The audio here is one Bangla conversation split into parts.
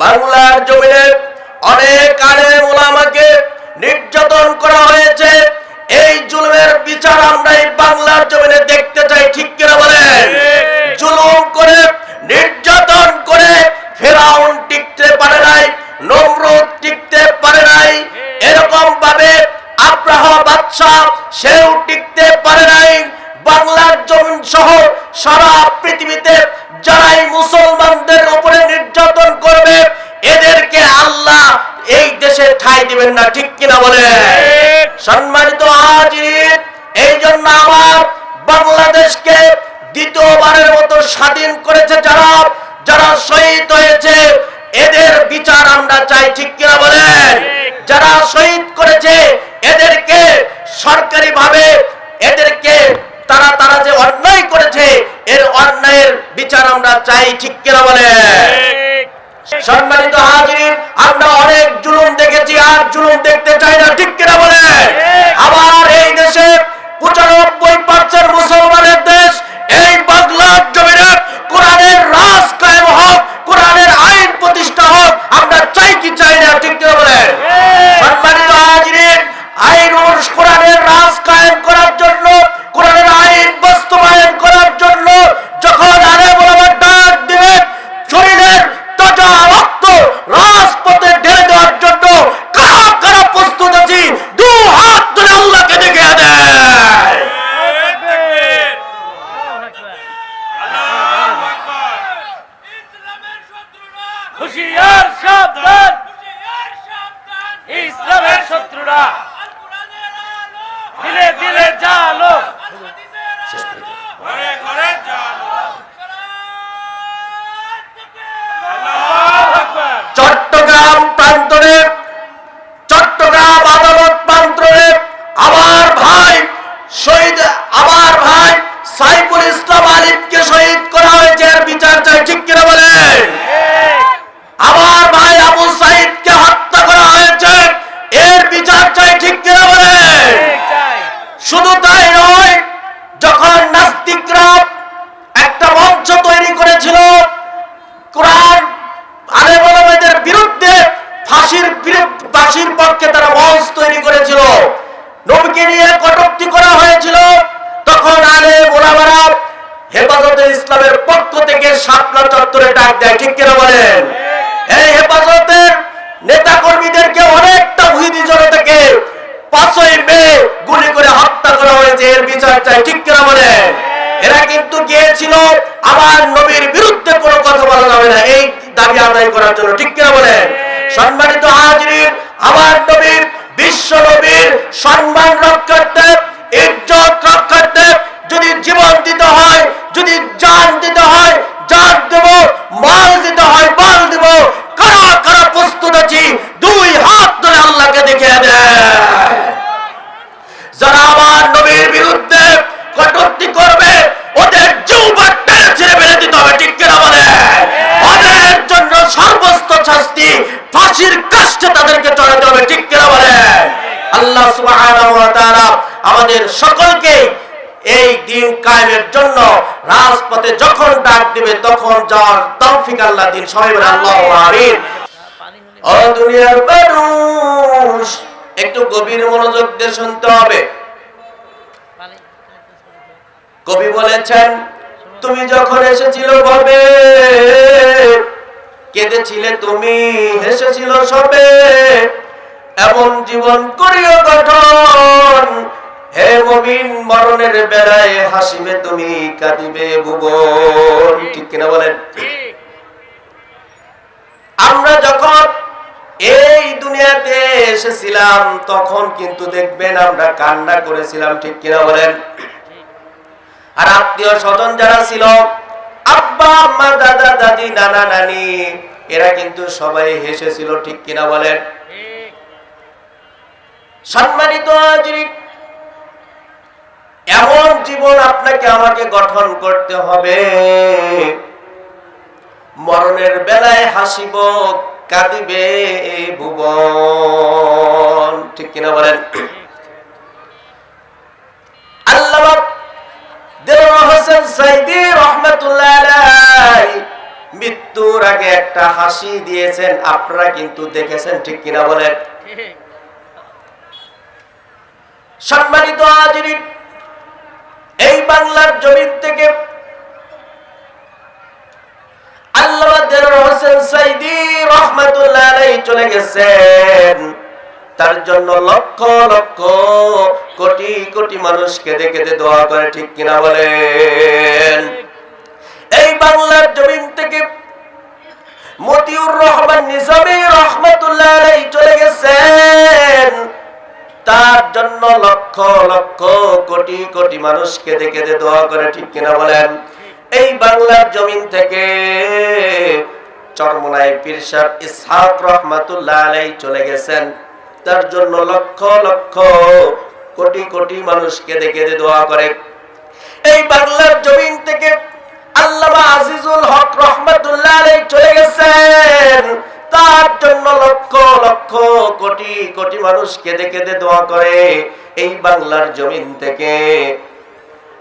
বাংলার জমিনে অনেক আলেম ওলামাকে নির্যাতন করা হয়েছে। এই জুলুমের বিচার আমরা এই বাংলার জমিনে দেখতে চাই, ঠিক কিনা বলেন? জুলুম করে, নির্যাতন করে ফেরাউন টিকতে পারে নাই, নমরুদ টিকতে পারে নাই এরকম ভাবে আব্রাহ বাদশাহ সেও টিকতে পারে নাই। বাংলার জমিন সহ সারা পৃথিবীতে যারাই মুসলমানদের উপরে এই ঠাই দিবেন না, ঠিক কিনা বলে? সম্মানিত হাজির, এই জন্য আমার বাংলাদেশকে দ্বিতীয়বারের মতো স্বাধীন করেছে যারা যারা শহীদ হয়েছে, এদের বিচার আমরা চাই, ঠিক কিনা বলেন যারা শহীদ করেছে, এদেরকে সরকারি ভাবে এদেরকে তারা তারা যে অন্যায় করেছে, এর অন্যায়ের বিচার আমরা চাই, ঠিক কিনা বলেন সম্মানিত হাজির আমরা অনেক জুলুম দেখেছি আর জুলুম দেখতে চাই না ঠিক কিনা বলে আবার এই দেশে পঁচানব্বই পার্সেন্ট মুসলমানের দেশ এই বাংলার জমিনে কোরআনের রাজ কায়েম হোক কোরআনের আইন প্রতিষ্ঠা হোক আমরা চাই কি চাই না ঠিক কিনা বলে সম্মানিত হাজির আইন কোরআনের রাজ কায়েম করার আদায় ঠিক কিনা বলেন সম্মানিত হাজরিন, আমার নবীর, বিশ্ব নবীর সম্মান রক্ষার্থে, ইজ্জত রক্ষার্থে যদি জীবন দিতে হয়, যদি জান দিতে হয়, জান দেব, মাল দিতে হয়, মাল দেব, কারা কারা প্রস্তুত আছি, দুই হাত ধরে আল্লাহকে দেখিয়ে দেয়। যারা আমার নবীর বিরুদ্ধে কটূক্তি করবে শাস্তি, ফাঁসির কাষ্টে তাদেরকে চড়াতে হবে, ঠিক কিনা বলে? আল্লাহ আমাদের সকলকে এই দিন কায়েমের জন্য রাজপথে যখন ডাক দিবে, তখন যাওয়ার তৌফিক আল্লাহ দিন। সবাই বলে আল্লাহু দুনিয়ার মানুষ, একটু গভীর মনোযোগ দিয়ে শুনতে হবে। কবি বলেছেন, তুমি যখন এসেছিল ভবে কেঁদেছিলে তুমি, হেসেছিল সবে। এমন জীবন করিও গঠন। হে মমিন, মরণের বেলায় হাসিবে তুমি, কাঁদিবে ভুবন। ঠিক কিনা বলেন? আমরা যখন এই দুনিয়াতে এসেছিলাম, তখন কিন্তু দেখবেন আমরা কান্না করেছিলাম, ঠিক কিনা বলেন? আর আত্মীয় স্বজন যারা ছিল দাদা, দাদি, নানা, নানি, এরা কিন্তু সবাই হেসেছিল, ঠিক কিনা বলেন? সম্মানিত এমন জীবন আপনাকে আমাকে গঠন করতে হবে। মরণের বেলায় হাসিব, কাঁদিবে ভুবন, ঠিক কিনা বলেন? আল্লাহ দেওয়া হোসেন সাইদি রহমতুল্লাহ মৃত্যুর আগে একটা হাসি দিয়েছেন, আপনারা কিন্তু দেখেছেন, ঠিক কিনা বলেন? সম্মানিত এই বাংলার জমিন থেকে দেলোয়ার হোসেন সাইদি রহমাতুল্লাহ আলাইহি চলে গেছেন। তার জন্য লক্ষ লক্ষ কোটি কোটি মানুষ কেঁদে কেঁদে দোয়া করে, ঠিক কিনা বলেন? এই বাংলার জমিন থেকে মতিউর রহমান নিজামী রহমাতুল্লাহ চলে গেছেন। তার জন্য লক্ষ লক্ষ কোটি কোটি মানুষ কেঁদে কেঁদে দোয়া করে, ঠিক কিনা বলেন? এই বাংলার জমিন থেকে চরমনায় পীরসাহ ইসহাক রহমাতুল্লাহ আলাই চলে গেছেন। তার জন্য লক্ষ লক্ষ কোটি কোটি মানুষ কেঁদে কেঁদে দোয়া করে। এই বাংলার জমিন থেকে আল্লামা আজিজুল হক রহমতুল্লাহ চলে গেছেন। তার জন্য লক্ষ লক্ষ কোটি কোটি মানুষ কেঁদে কেঁদে দোয়া করে। এই বাংলার জমিন থেকে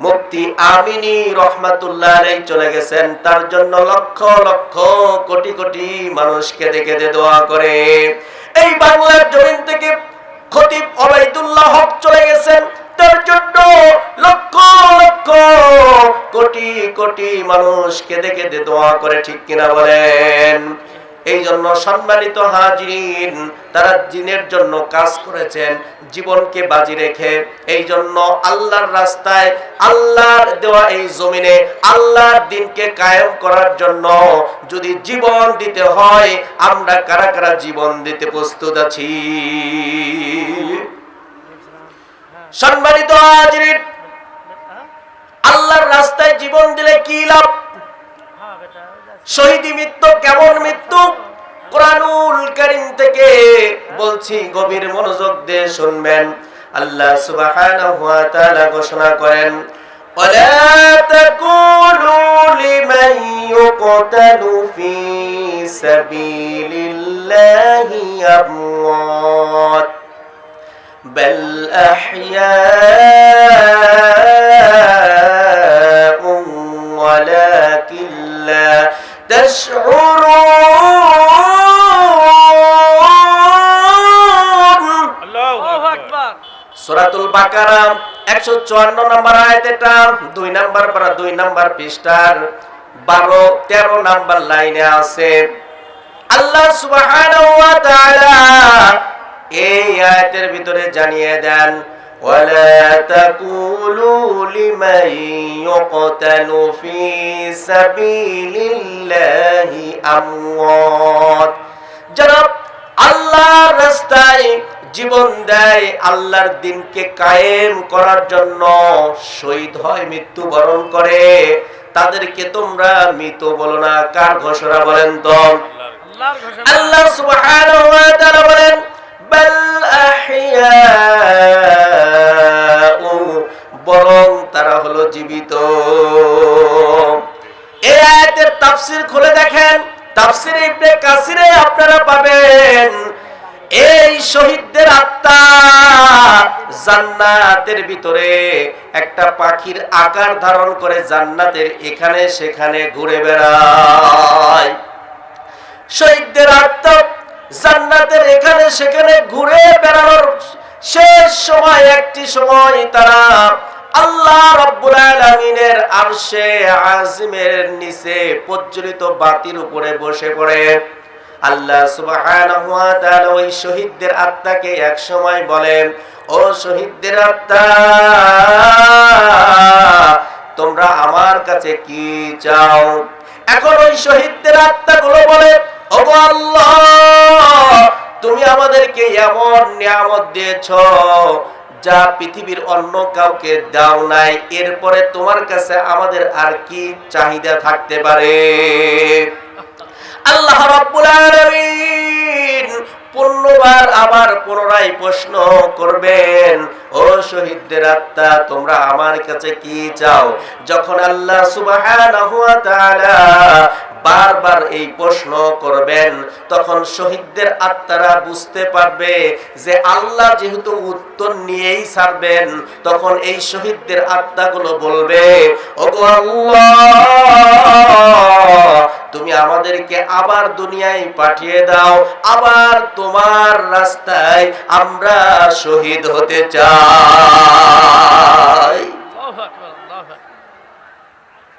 মুফতি আমিনী রহমাতুল্লাহ চলে গেছেন। তার জন্য লক্ষ লক্ষ কোটি কোটি মানুষ কেঁদে কেঁদে দোয়া করে। এই বাংলার জমিন থেকে খতিব অবাইদুল্লাহ হক চলে গেছেন। তার জন্য লক্ষ লক্ষ কোটি কোটি মানুষ কেঁদে কেঁদে দোয়া করে ঠিক কিনা বলেন। এই জন্য সম্মানিত হাজিরিন, তারা জিনের জন্য কাজ করেছেন, জীবনকে বাজি রেখে। এই জন্য আল্লাহর রাস্তায় আল্লাহর দেওয়া এই জমিনে আল্লাহর দিনকে কায়েম করার জন্য যদি জীবন দিতে হয়, আমরা কারা কারা জীবন দিতে প্রস্তুত আছি? সম্মানিত হাজিরিন, আল্লাহর রাস্তায় জীবন দিলে কি লাভ? শহীদি মৃত্যু কেমন মৃত্যু কোরআনুল কারীম থেকে বলছি গভীর মনোযোগ দিয়ে শুনবেন আল্লাহ সুবহানাহু ওয়া তাআলা ঘোষণা করেন ولا تقولوا لمن يقتل في سبيل الله أموات بل أحياء ولكن সূরাতুল বাকারা 154 নম্বর আয়াত এটা দুই নাম্বার পারা দুই নাম্বার পৃষ্ঠার 12 13 নাম্বার লাইনে আছে। আল্লাহ সুবহানাহু ওয়া তাআলা এই আয়াতের ভিতরে জানিয়ে দেন ولا تقولوا لمن يقتل في سبيل الله أموات যারা আল্লাহর রাস্তায় জীবন দেয় আল্লাহর দিনকে কায়েম করার জন্য শহীদ হয় মৃত্যুবরণ করে তাদেরকে তোমরা মৃত বলো না কার ঘোষণা বলেন তো আল্লাহর ঘোষণা আল্লাহ সুবহানাহু ওয়া তাআলা বলেন বাল আহইয়াউ জীবিত। এই আয়াতের তাফসীর খুলে দেখেন, তাফসীরে ইবনে কাসিরে আপনারা পাবেন, এই শহীদদের আত্মা জান্নাতের ভিতরে একটা পাখির আকার ধারণ করে জান্নাতের এখানে সেখানে ঘুরে বেড়ায়। শহীদদের আত্মা জান্নাতের এখানে সেখানে ঘুরে বেড়ানোর শেষ সময় একটি সময় তারা আল্লাহ রাব্বুল আলামিনের আরশে আজিমের নিচে প্রজ্বলিত বাতির উপরে বসে পড়ে। আল্লাহ সুবহানাহু ওয়া তাআলা ওই শহীদদের আত্মাকে এক সময় বলেন, ও শহীদদের আত্মা, তোমরা আমার কাছে কি চাও? এখন ওই শহীদদের আত্মাগুলো বলে, ওগো আল্লাহ, তুমি আমাদেরকে এমন নিয়ামত দিয়েছ যা পৃথিবীর অন্য কাউকে দাও নাই, এরপরে তোমার কাছে আমাদের আর কি চাহিদা থাকতে পারে? আল্লাহ আলামিন পুনর্বার আবার পুনরায় প্রশ্ন করবেন, ও শহীদদের আত্মা, তোমরা আমার কাছে কি চাও? যখন আল্লাহ তাআলা বারবার এই প্রশ্ন করবেন, তখন শহীদদের আত্মারা বুঝতে পারবে যে আল্লাহ যেহেতু উত্তর নিয়েই ছাড়বেন, তখন এই শহীদদের আত্মাগুলো বলবে, ওগো আল্লাহ তুমি আমাদেরকে আবার দুনিয়ায় পাঠিয়ে দাও আবার তোমার রাস্তায় আমরা শহীদ হতে চাই।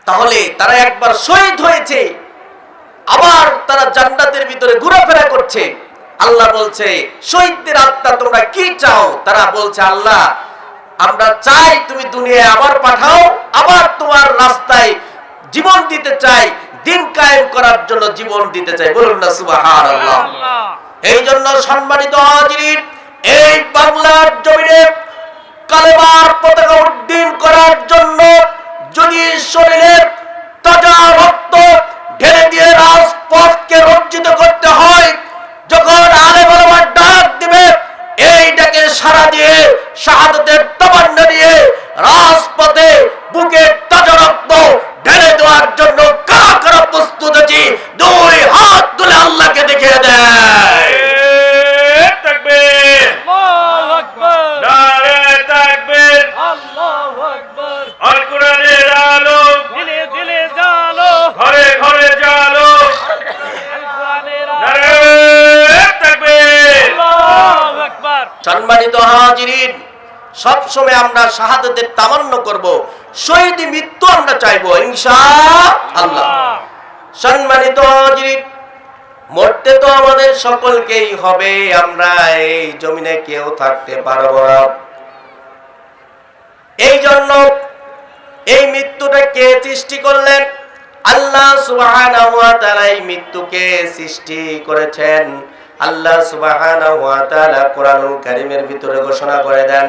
তাহলে তারা একবার শহীদ হয়েছে আবার তারা জান্নাতের ভিতরে ঘোরাফেরা করছে। আল্লাহ বলছে শহীদদের আত্মা তোমরা কি চাও? তারা বলছে আল্লাহ আমরা চাই তুমি দুনিয়ায় আবার পাঠাও আবার তোমার রাস্তায় জীবন দিতে চাই দিন কায়েম করার জন্য জীবন দিতে চাই। বলুন না সুবহানাল্লাহ। এই জন্য সম্মানিত হাজির এই বাংলার জমিনে কালেমার পতাকা উড্ডীন করার জন্য যদি শরীরের তাজা রক্ত ঢেলে দিয়ে রাজপথকে রঞ্জিত করতে হয় যখন আলে বলবার ডাক দিবে এই ডাকে সারা দিয়ে শাহাদতের তমান্না দিয়ে রাজপথে বুকে তাজা রক্ত ঢেলে দেওয়ার জন্য কারা প্রস্তুত আছি। দুই হাত তুলে আল্লাহকে দেখিয়ে দেয় তাকবীর আল্লাহু আকবার নারে তাকবীর আল্লাহু আকবার আল কোরআনের আলো দিলে দিলে জালো ঘরে ঘরে জালো আল কোরআনের নারে তাকবীর আল্লাহু আকবার সম্মানিত হাজিরিন সব সময় আমরা শাহাদাতের তামান্ন করব শহীদ মৃত্যু আমরা চাইব ইনশা আল্লাহ সম্মানিত মরতে তো আমাদের সকলকেই হবে, আমরা এই জমিনে কেউ থাকতে পারব না। এই জন্য এই মৃত্যুটা কে সৃষ্টি করলেন? আল্লাহ সুবহানাহু এই মৃত্যুকে সৃষ্টি করেছেন। আল্লাহ তাআলা কোরআনুল ভিতরে ঘোষণা করে দেন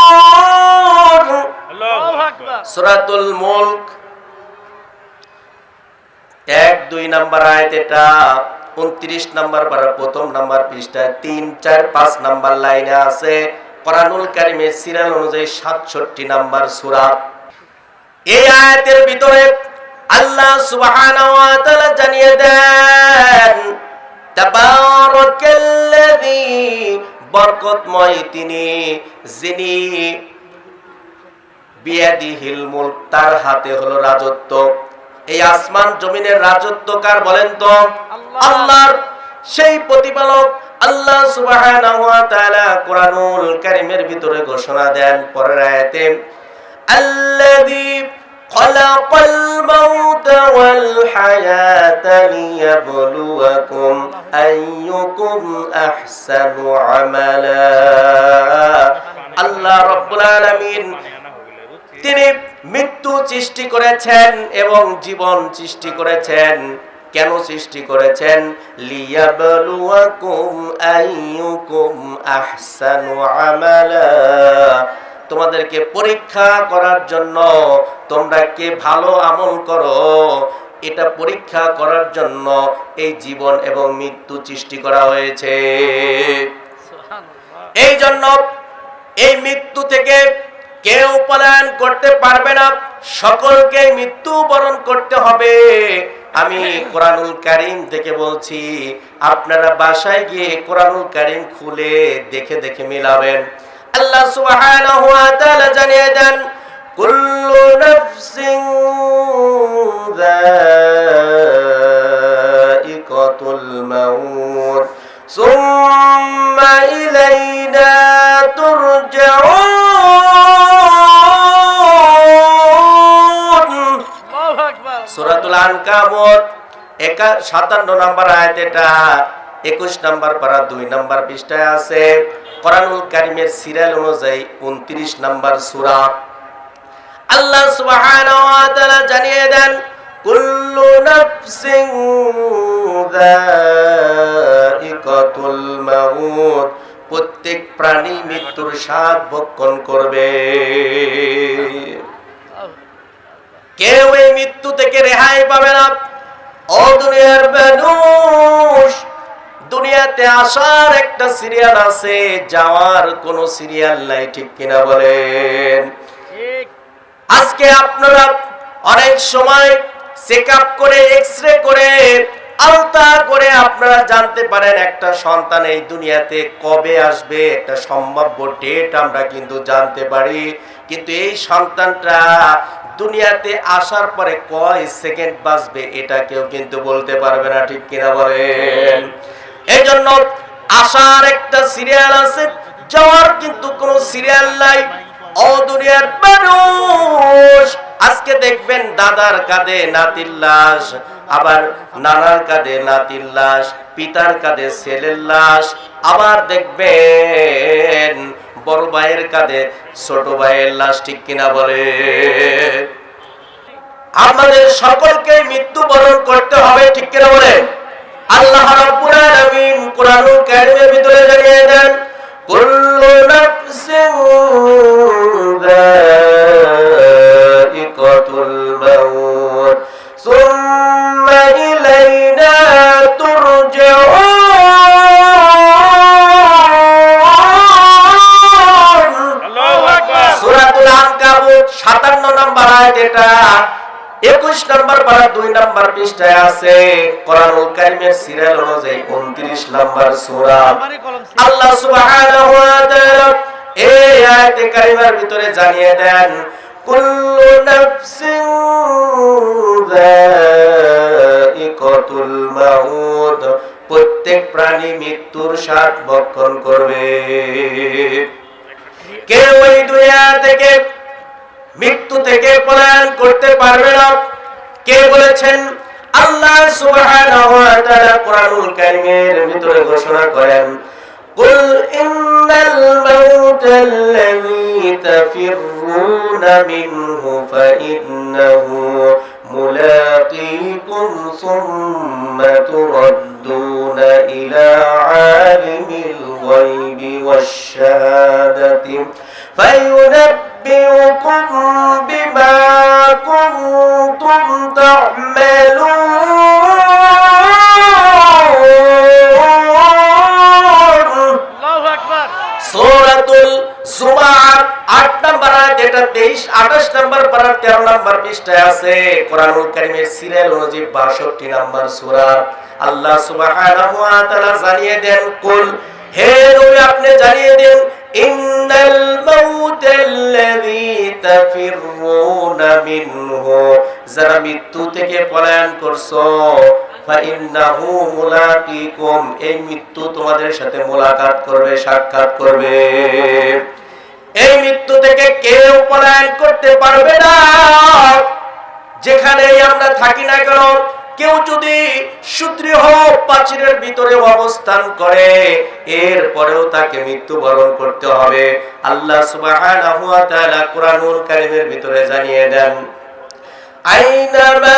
সুরাতুল মুলক। এক, দুই নাম্বার আয়াত এটা, উনত্রিশ নাম্বার পারার প্রথম নাম্বার পৃষ্ঠায়, তিন, চার, পাঁচ নাম্বার লাইনে আছে, কোরআনুল কারিমের সিরিয়াল অনুযায়ী সাতষট্টি নাম্বার সূরা। এই আয়াতের ভিতরে আল্লাহ সুবহানাহু জানিয়ে দেন, তাবারাকাল্লাযী বরকতময় তিনি যিনি বিয়াদিহিল মুলক তার হাতে হলো রাজত্ব। এই আসমান জমিনের রাজত্ব কার বলেন তো? আল্লাহ। আল্লাহর। সেই প্রতিপালক আল্লাহ সুবহানাহু ওয়া তাআলা কোরআনুল কারীমের ভিতরে ঘোষণা দেন পরের আয়াতে আল্লাযী খালাকাল মাউতা ওয়াল হায়াতা লিয়াবলুয়াকুম আইয়ুকুম আহসানু আমালা। আল্লাহ রাব্বুল আলামিন তিনি মৃত্যু সৃষ্টি করেছেন এবং জীবন সৃষ্টি করেছেন। কেন সৃষ্টি করেছেন? লিয়াবলুয়াকুম আইয়ুকুম আহসানু আমালা। তোমাদেরকে পরীক্ষা করার জন্য তোমরা কে ভালো আমল করো এটা পরীক্ষা করার জন্য এই জীবন এবং মৃত্যু সৃষ্টি করা হয়েছে। এই জন্য এই মৃত্যু থেকে কেউ পলায়ন করতে পারবে না, সকলকে মৃত্যু বরণ করতে হবে। আমি কোরআনুল কারিম থেকে বলছি, আপনারা বাসায় গিয়ে কোরআনুল কারিম খুলে দেখে দেখে মিলাবেন। আল্লাহ সুবহানাহু ওয়া তাআলা জানিয়ে দেন, কুল্লু নাফসিন যায়িকাতুল মাউত, সুম্মা ইলাইনা তুরজাউন। একা 57 নম্বর এটা 21 নম্বর পারা 2 নম্বর পৃষ্ঠায় আছে। কারীমের অনুযায়ী 29 নম্বর সূরা। আল্লাহ জানিয়ে দেন প্রত্যেক প্রাণী মৃত্যুর স্বাদ ভক্ষণ করবে। কেউ এই মৃত্যু থেকে রেহাই পাবে না। ও দুনিয়ার মানুষ দুনিয়াতে আসার একটা সিরিয়াল আছে যাওয়ার কোনো সিরিয়াল নাই ঠিক কিনা বলেন? আজকে আপনারা অনেক সময় চেক আপ করে এক্স রে করে আলতা করে আপনারা জানতে পারেন একটা সন্তান এই দুনিয়াতে কবে আসবে একটা সম্ভাব্য ডেট আমরা কিন্তু জানতে পারি। কিন্তু এই সন্তানটা দুনিয়াতে আসার পরে কয় সেকেন্ড বাঁচবে এটা কেউ কিন্তু বলতে পারবে না, ঠিক কিনা বলেন? এই জন্য আসার একটা সিরিয়াল আছে, যাওয়ার কিন্তু কোনো সিরিয়াল নাই। ও দুনিয়ার মানুষ, আজকে দেখবেন দাদার কাঁধে নাতির লাশ, আবার নানার কাঁধে নাতির লাশ, পিতার কাঁধে ছেলের লাশ, আবার দেখবেন বড় ভাইয়ের কাঁধে, ছোট ভাইয়ের লাশ ঠিক কিনা বলে। আমাদের সকলকে মৃত্যু বরণ করতে হবে ঠিক কিনা বলেন আল্লাহ রাব্বুল আলামিন কোরআনুল কারীমের ভিতরে জানিয়ে দেন, কুল্লু নাফসিন যায়িকাতুল মাউত, সুম্মা ইলাইনা নম্বর আয়াত এটা 21 নম্বর পারা 2 নম্বর পৃষ্ঠায় আছে, কোরআনুল কারীমের সিরিয়াল অনুযায়ী 29 নম্বর সূরা আমারই কলম ছিল। আল্লাহ সুবহানাহু ওয়া তাআলা এই আয়াতে কারিমার ভিতরে জানিয়ে দেন প্রত্যেক প্রাণী মৃত্যুর স্বাদ ভক্ষণ করবে কেউ এই দুনিয়া থেকে মৃত্যু থেকে পলায়ন করতে পারবে না কে বলেছেন আল্লাহ সুবহানাহু ওয়া তাআলা কোরআনুল কারীমের ভিতরে ঘোষণা করেন قل إن الموت الذي تفرون منه فإنه ملاقيكم ثم تردون إلى عالم الغيب والشهادة فينبئكم بما كنتم تعملون আল্লাহু আকবার সূরাতুল জুমার 8 নম্বর আয়াত এটা 23 28 নম্বর পারা 13 নম্বর পৃষ্ঠায় আছে কোরআনুল কারীমের সিরিয়াল অনুযায়ী 62 নম্বর সূরা আল্লাহ সুবহানাহু ওয়া তাআলা জানিয়ে দেন কুল হে নবী আপনি জানিয়ে দেন ইন্নাল মাউতাল্লাযী যারা মৃত্যু থেকে পলায়ন করছ এই মৃত্যু তোমাদের সাথে মোলাকাত করবে, সাক্ষাৎ করবে। এই মৃত্যু থেকে কেউ পলায়ন করতে পারবে না। যেখানেই আমরা থাকি না কেন কেউ যদি সুদৃঢ় প্রাচীরের ভিতরে অবস্থান করে এর পরেও তাকে মৃত্যুবরণ করতে হবে। আল্লাহ সুবহানাহু ওয়া তাআলা ভিতরে জানিয়ে দেন, আইনামা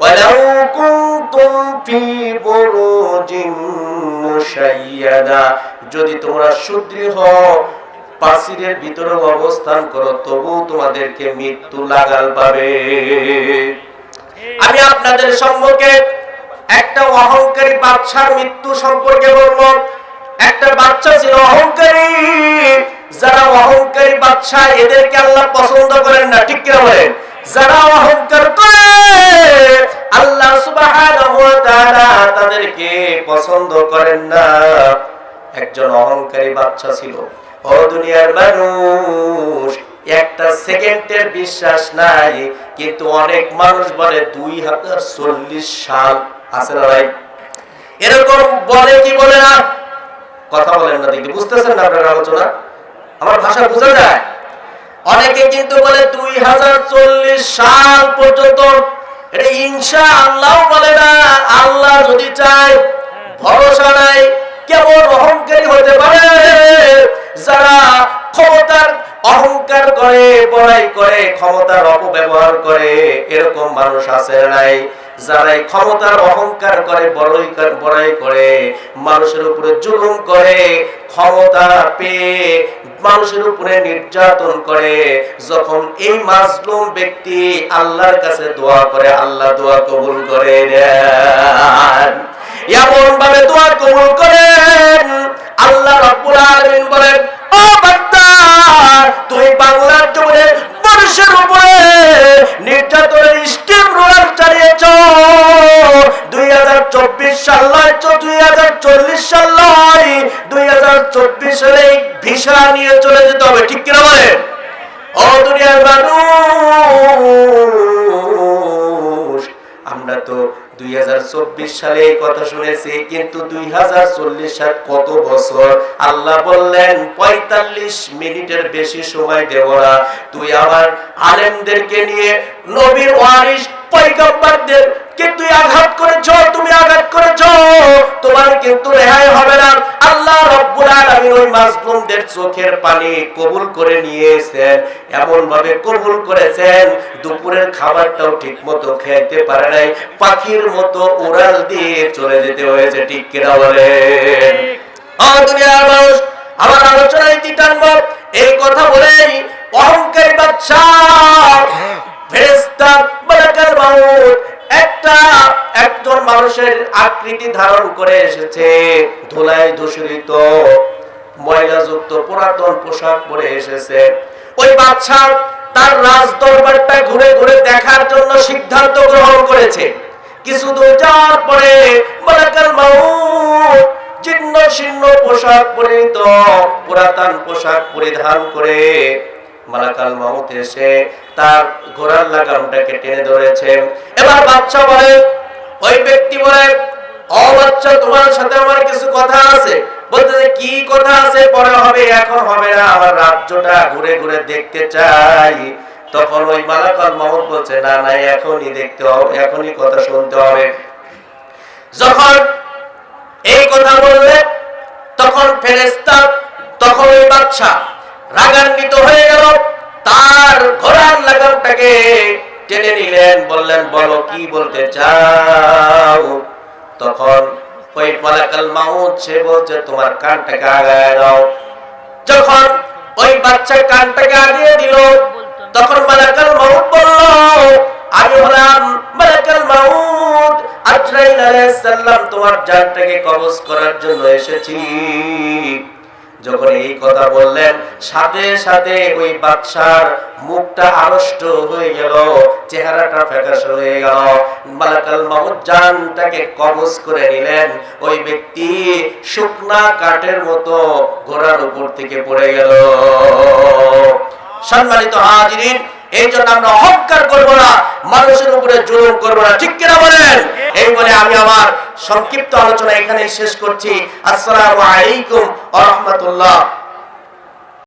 ওয়ালাউ কুনতুম ফি বুরুজিন মুশাইয়াদা যদি তোমরা সুদৃঢ় পাচিরের ভিতরে অবস্থান করো তবু তোমাদেরকে মৃত্যু লাগাল পাবে। আমি আপনাদের সম্মুখে একটা অহংকারী বাচ্চার মৃত্যু সম্পর্কে বলব। একটা বাচ্চা ছিল অহংকারী। যারা অহংকারী বাচ্চা এদেরকে আল্লাহ পছন্দ করেন না ঠিক কিনা বলেন? যারা অহংকার করে, আল্লাহ তাদেরকে পছন্দ করেন না। একজন অহংকারী বাচ্চা ছিল। ও দুনিয়ার মানুষ, একটা সেকেন্ডের বিশ্বাস নাই, কিন্তু অনেক মানুষ বলে দুই হাজার চল্লিশ সাল আছে না ভাই এরকম বলে কি বলে না? কথা বলেন না দেখি, বুঝতেছেন না আপনার আলোচনা? আমার ভাষা বোঝা যায়? অনেকে কিন্তু বলে দুই হাজার চল্লিশ সাল পর্যন্ত। এটা ইনশা আল্লাহ বলে না, আল্লাহ যদি চায়, ভরসা নাই কেমন অহংকারী হতে পারে। যারা ক্ষমতার অহংকার করে, বড়াই করে, ক্ষমতার অপব্যবহার করে, এরকম মানুষ আছে নাই। যারা ক্ষমতার অহংকার করে, বড়ই বড়াই করে, মানুষের উপরে জুলুম করে, ক্ষমতা পেয়ে মানুষের উপরে নির্যাতন করে, যখন এই মাজলুম ব্যক্তি আল্লাহর কাছে দোয়া করে, আল্লাহ দোয়া কবুল করে এমন ভাবে দোয়া কবুল করেন, আল্লাহ রাব্বুল আলামিন বলেন, ও বান্দা, তুই বাংলার জমিনে সাল ভিসা আমরা তো দুই হাজার চব্বিশ সালে কথা শুনেছি, কিন্তু দুই হাজার চল্লিশ সাল কত বছর? আল্লাহ বললেন, পঁয়তাল্লিশ মিনিটের বেশি সময় দেব না। তুই আবার আলেমদেরকে নিয়ে নবীর ওয়ারিস পয়গম্বরদের তুমি আঘাত তোমার কিন্তু রেহাই হবে না। আল্লাহ রব্বুল আলামিন ওই চোখের পানি কবুল করে নিয়েছেন। এমন ভাবে কবুল করেছেন, দুপুরের খাবারটাও ঠিক মতো খেতে পারে নাই। পাখির মতো উড়াল দিয়ে চলে যেতে হয়েছে, ঠিক কিনা বলেন? আমার আলোচনায় কি এই কথা বলেই অহংকারী বাচ্চা একটা, একজন মানুষের আকৃতি ধারণ করে এসেছে। পুরাতন পোশাক পরে এসেছে। ওই তার ঘুরে ঘুরে দেখার জন্য সিদ্ধান্ত গ্রহণ করেছে। কিছু দূর যাওয়ার পরে মালাকুল শীর্ণ পোশাক পরিহিত, পুরাতন পোশাক পরিধান করে মালাকাল মাউত এসে তার ঘোড়ার লাগামটাকে টেনে ধরেছে। এবার বাচ্চা বলে ওই ব্যক্তি বলে ও বাচ্চা তোমার সাথে আমার কিছু কথা আছে? বলতে যে, কি কথা আছে? পরে হবে এখন হবে না। আমার রাজ্যটা ঘুরে ঘুরে দেখতে চাই। তখন ওই মালাকাল মাউত বলছে না না এখনই দেখতে হবে এখনই কথা শুনতে হবে। যখন এই কথা বললে তখন ফেরেস্তা তখন ওই বাচ্চা রাগান্বিত হয়ে গেল। তার ঘোড়ার লাগামটাকে টেনে নিলেন, বললেন, বলো, কি বলতে চাও? তখন ওই মালাকাল মাউত সে বলছে, তোমার কানটাকে আগায় দাও। যখন ওই বাচ্চা কানটাকে আগিয়ে দিল, তখন মালাকাল মাউত বলল, আমি হলাম মালাকাল মাউত। আজরাইল আলাইহিস সালাম তোমার জানটাকে কবজ করার জন্য এসেছি। যখন এই কথা বললেন, সাথে সাথে ওই বাদশার মুখটা আড়ষ্ট হয়ে গেল, চেহারাটা ফ্যাকাশ হয়ে গেল। মালাকাল মাহুদ জানটাকে কবজ করে নিলেন। ওই ব্যক্তি শুকনা কাঠের মতো ঘোড়ার উপর থেকে পড়ে গেল। সম্মানিত হাজিরিন এই জন্য আমরা অহংকার করব না, মানুষের উপরে জুলুম করব না। ঠিক কিনা বলেন? এই বলে আমি আমার সংক্ষিপ্ত আলোচনা এখানেই শেষ করছি। আসসালামু আলাইকুম রাহমাতুল্লাহ।